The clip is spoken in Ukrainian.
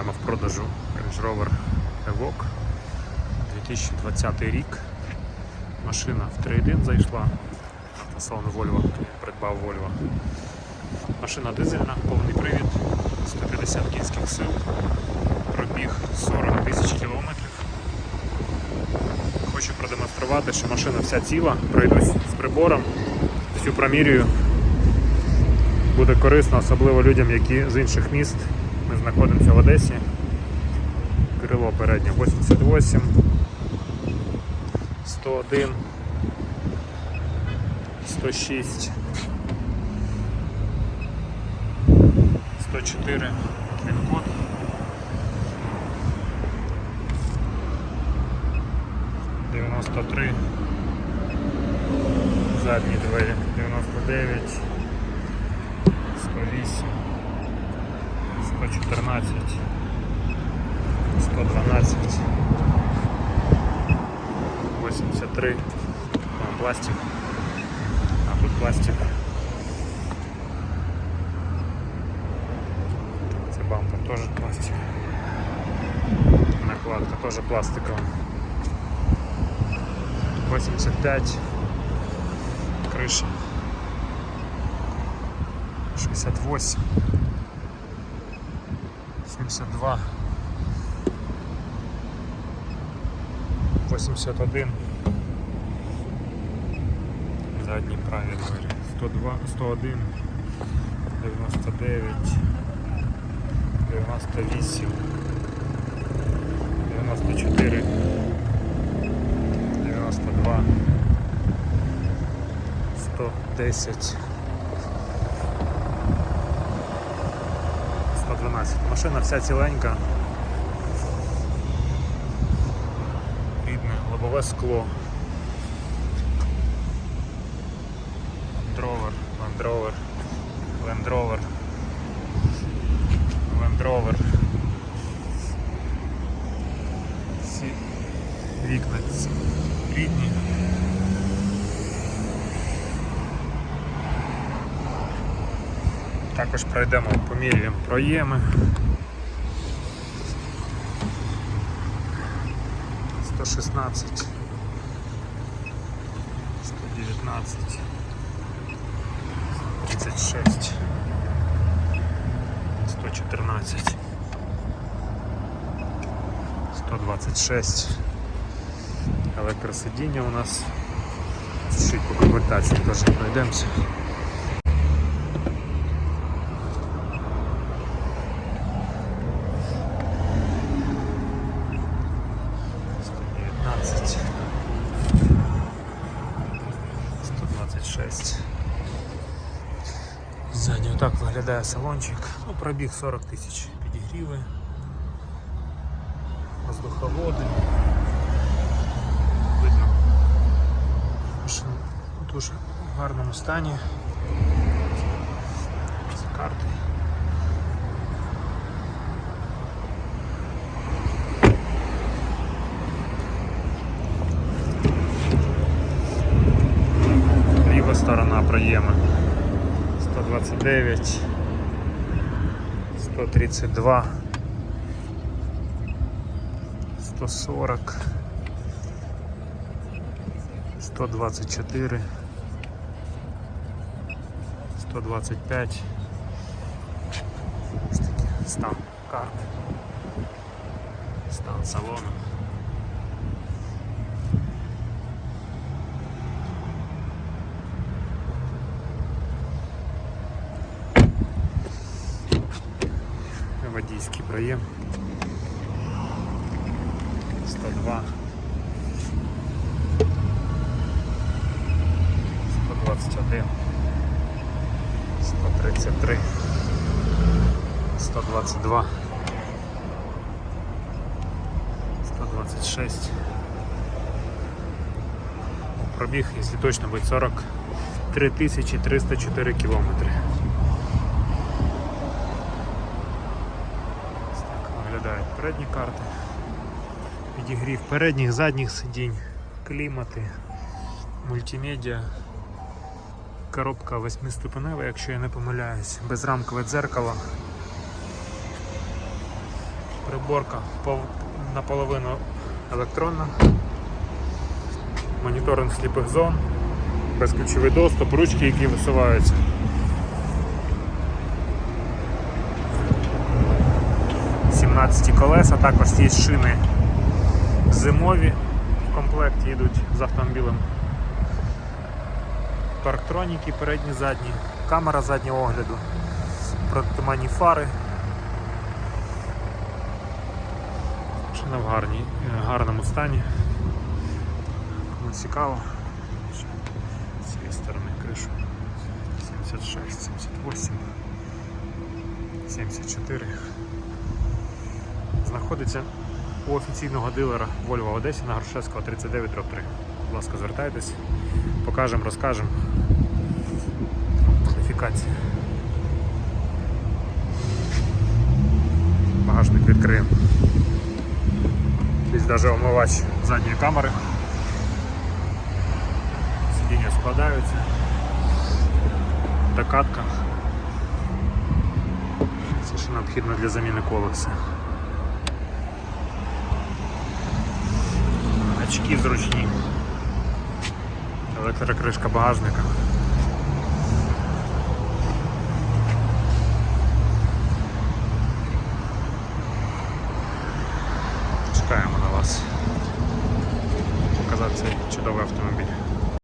Маємо в продажу Range Rover Evoque 2020 рік. Машина в трейдин зайшла на салон Volvo, придбав Volvo. Машина дизельна, повний привід, 150 кінських сил, пробіг 40 тисяч кілометрів. Хочу продемонструвати, що машина вся ціла, пройдусь з прибором, всю промірюю. Буде корисно, особливо людям, які з інших міст. Ми знаходимося в Одесі. Крило переднє 88, 101, 106, 104 він-код. Дев'яносто три, задні двері, 99, 108, 114, 112, 83, Там пластик, а тут пластик. Це бампер теж пластик. Накладка теж пластикова. 85, крыша. 68, 72, 81, задній правій двері, 102, 101, 99, 98, 94, 92, 110, 112. Машина вся ціленька. Рідне лобове скло. Лендровер, лендровер, лендровер, лендровер. Всі вікна рідні. Також пройдемо помірюємо проєми. 116, 119, 36, 114, 126. Електросидіння у нас. Чуть по комплектації теж пройдемося. 6. Ззаді отак виглядає салончик. Ну, Пробіг 40 тисяч підігріви, воздуховоди. Видно. Машина в дуже гарному стані. З карти. Проєма 129, 132, 140, 124, 125. Ось такий стан карти, стан салону. Водійський проєм. 102. 121. 133. 122. 126. Пробіг, если точно будет 43 304 километра. Передні карти. Підігрів передніх, задніх сидінь, клімати, мультимедіа, коробка восьмиступенева, якщо я не помиляюсь, безрамкове дзеркало. Приборка наполовину електронна. Моніторинг сліпих зон, безключовий доступ, ручки, які висуваються. Сімнадцяті колеса, також є шини зимові в комплекті йдуть з автомобілем. Парктроніки передні, задні, камера заднього огляду, протитуманні фари. Машина в гарній, е, гарному стані. Кому цікаво. З цієї сторони кришу. 76, 78, 74. Знаходиться у офіційного дилера Volvo Одесі на Грушевського 39 3. Будь ласка, звертайтесь, покажемо, розкажемо. Модифікація. Багажник відкриємо. Десь навіть омивач задньої камери. Сидіння складаються. Докатка. Це ще необхідно для заміни колеса. Очки зручні. Електрокришка багажника.